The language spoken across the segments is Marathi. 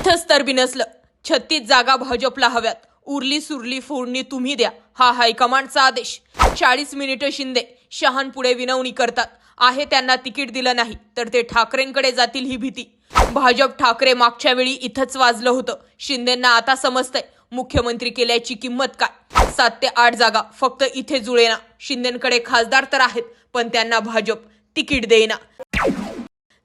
इथंच तर बिनसलं छत्तीस जागा भाजपला हव्यात. उरली सुरली फोडणी तुम्ही द्या हा हायकमांडचा आदेश. चाळीस मिनिटं शिंदे शहानपुढे विनवणी करतात. आहे त्यांना तिकीट दिलं नाही तर ते ठाकरेंकडे जातील ही भीती. भाजप ठाकरे मागच्या वेळी इथंच वाजलं होतं. शिंदेंना आता समजतंय मुख्यमंत्री केल्याची किंमत काय? सात ते आठ जागा फक्त इथे जुळेना. शिंदेकडे खासदार तर आहेत पण त्यांना भाजप तिकीट देईना.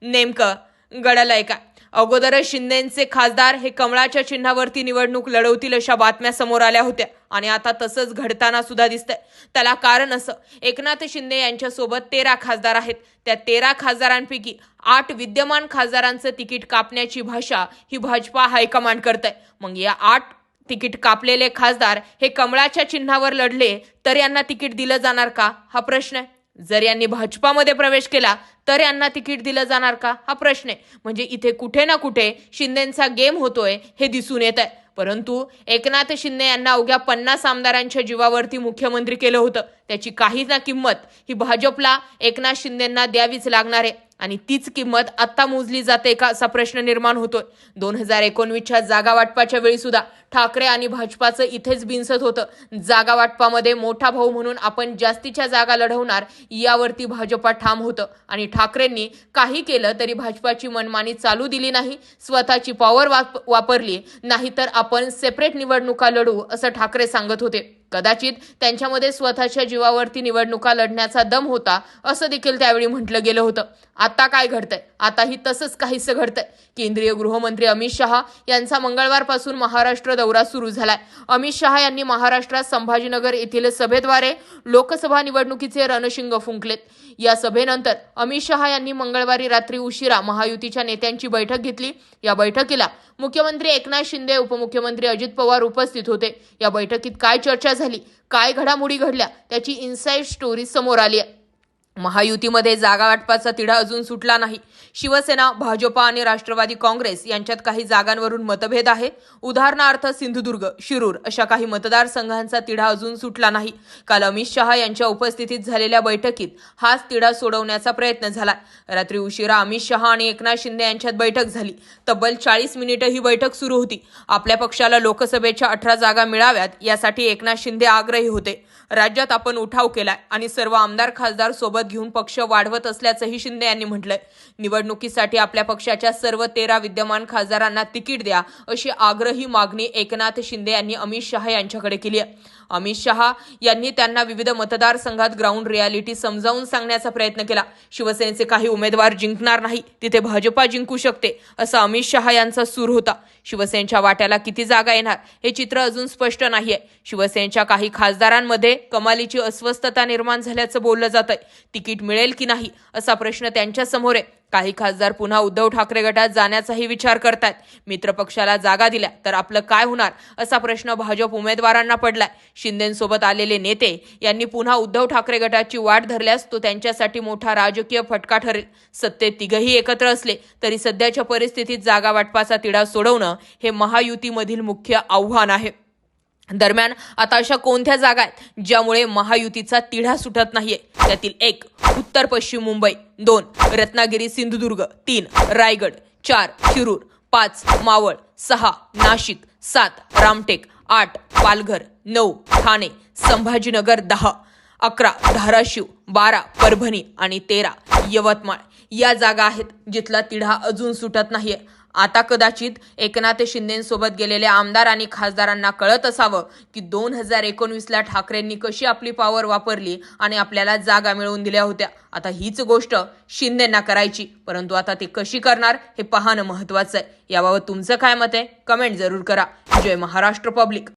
नेमकं गडालाय काय? अगोदरच शिंदेचे खासदार हे कमळाच्या चिन्हावरती निवडणूक लढवतील अशा बातम्या समोर आल्या होत्या. आणि आता तसंच घडताना सुद्धा दिसतंय. त्याला कारण असं एकनाथ शिंदे यांच्यासोबत तेरा खासदार आहेत. त्या तेरा खासदारांपैकी आठ विद्यमान खासदारांचं तिकीट कापण्याची भाषा ही भाजपा हायकमांड करत मग या आठ तिकीट कापलेले खासदार हे कमळाच्या चिन्हावर लढले तर यांना तिकीट दिलं जाणार का? हा प्रश्न आहे. जर यांनी भाजपामध्ये प्रवेश केला तर यांना तिकीट दिलं जाणार का? हा प्रश्न आहे. म्हणजे इथे कुठे ना कुठे शिंदेचा गेम होतोय हे दिसून येत आहे. परंतु एकनाथ शिंदे यांना अवघ्या पन्नास आमदारांच्या जीवावरती मुख्यमंत्री केलं होतं. त्याची काही ना किंमत ही भाजपला एकनाथ शिंदेंना द्यावीच लागणार आहे. आणि तीच किंमत आत्ता मोजली जाते का असा प्रश्न निर्माण होतोय. दोन हजार एकोणवीसच्या जागा वाटपाच्या वेळी सुद्धा ठाकरे आणि भाजपाचं इथेच बिनसत होतं. जागा वाटपामध्ये मोठा भाऊ म्हणून आपण जास्तीच्या जागा लढवणार यावरती भाजपा ठाम होतं. आणि ठाकरेंनी काही केलं तरी भाजपाची मनमानी चालू दिली नाही स्वतःची पॉवर वाप वापरली नाहीतर आपण सेपरेट निवडणुका लढू असं ठाकरे सांगत होते. कदाचित त्यांच्यामध्ये स्वतःच्या जीवावरती निवडणुका लढण्याचा दम होता असं देखील त्यावेळी म्हटलं गेलं होतं. आता काय घडतंय? आताही तसंच काहीसं घडतंय. केंद्रीय गृहमंत्री अमित शहा यांचा मंगळवारपासून महाराष्ट्र दौरा सुरू झालाय. अमित शहा यांनी महाराष्ट्रात संभाजीनगर येथील सभेद्वारे लोकसभा निवडणुकीचे रणशिंग फुंकलेत. या सभेनंतर अमित शहा यांनी मंगळवारी रात्री उशिरा महायुतीच्या नेत्यांची बैठक घेतली. या बैठकीला मुख्यमंत्री एकनाथ शिंदे उपमुख्यमंत्री अजित पवार उपस्थित होते. या बैठकीत काय चर्चा झाली? काय घडामोडी घडल्या? त्याची इन्साईड स्टोरी समोर आली आहे. महायुतीमध्ये जागा वाटपाचा तिढा अजून सुटला नाही. शिवसेना भाजपा आणि राष्ट्रवादी काँग्रेस यांच्यात काही जागांवरून मतभेद आहे. उदाहरणार्थ सिंधुदुर्ग शिरूर अशा काही मतदारसंघांचा तिढा अजून सुटला नाही. काल अमित शहा यांच्या उपस्थितीत झालेल्या बैठकीत हाच तिढा सोडवण्याचा प्रयत्न झाला. रात्री उशिरा अमित शहा आणि एकनाथ शिंदे यांच्यात बैठक झाली. तब्बल चाळीस मिनिटं ही बैठक सुरू होती. आपल्या पक्षाला लोकसभेच्या अठरा जागा मिळाव्यात यासाठी एकनाथ शिंदे आग्रही होते. राज्यात आपण उठाव केलाय आणि सर्व आमदार खासदार सोबत घेऊन पक्ष वाढवत असल्याचंही शिंदे यांनी म्हटलंय. निवडणुकीसाठी आपल्या पक्षाच्या सर्व तेरा विद्यमान खासदारांना तिकीट द्या अशी आग्रही मागणी एकनाथ शिंदे यांनी अमित शहा यांच्याकडे केली आहे. अमित शहा यांनी त्यांना विविध मतदारसंघात ग्राउंड रियालिटी समजावून सांगण्याचा प्रयत्न केला. शिवसेनेचे काही उमेदवार जिंकणार नाही तिथे भाजपा जिंकू शकते असा अमित शहा यांचा सूर होता. शिवसेनेच्या वाट्याला किती जागा येणार हे चित्र अजून स्पष्ट नाहीये. शिवसेनेच्या काही खासदारांमध्ये कमालीची अस्वस्थता निर्माण झाल्याचं बोललं जात आहे तिकीट मिळेल की नाही असा प्रश्न त्यांच्यासमोर आहे. काही खासदार पुन्हा उद्धव ठाकरे गटात जाण्याचाही विचार करतायत. मित्रपक्षाला जागा दिल्या तर आपलं काय होणार असा प्रश्न भाजप उमेदवारांना पडलाय. शिंदेसोबत आलेले नेते यांनी पुन्हा उद्धव ठाकरे गटाची वाट धरल्यास तो त्यांच्यासाठी मोठा राजकीय फटका ठरेल. सत्तेत तिघही एकत्र असले तरी सध्याच्या परिस्थितीत जागा वाटपाचा तिढा सोडवणं हे महायुतीमधील मुख्य आव्हान आहे. दरम्यान आता अशा कोणत्या जागा आहेत ज्यामुळे महायुतीचा तिढा सुटत नाहीये? त्यातील एक उत्तर पश्चिम मुंबई. दोन रत्नागिरी सिंधुदुर्ग. तीन रायगड. चार शिरूर. पाच मावळ. सहा नाशिक. सात रामटेक. आठ पालघर. नऊ ठाणे. संभाजीनगर दहा. अकरा धाराशिव. बारा परभणी आणि तेरा यवतमाळ. या जागा आहेत जिथला तिढा अजून सुटत नाहीये. आता कदाचित एकनाथ शिंदेसोबत गेलेल्या आमदार आणि खासदारांना कळत असावं की दोन हजार एकोणवीसला ठाकरेंनी कशी आपली पॉवर वापरली आणि आपल्याला जागा मिळवून दिल्या होत्या. आता हीच गोष्ट शिंदेंना करायची. परंतु आता ते कशी करणार हे पाहणं महत्वाचं आहे. याबाबत तुमचं काय मत आहे? कमेंट जरूर करा. जय महाराष्ट्र पब्लिक.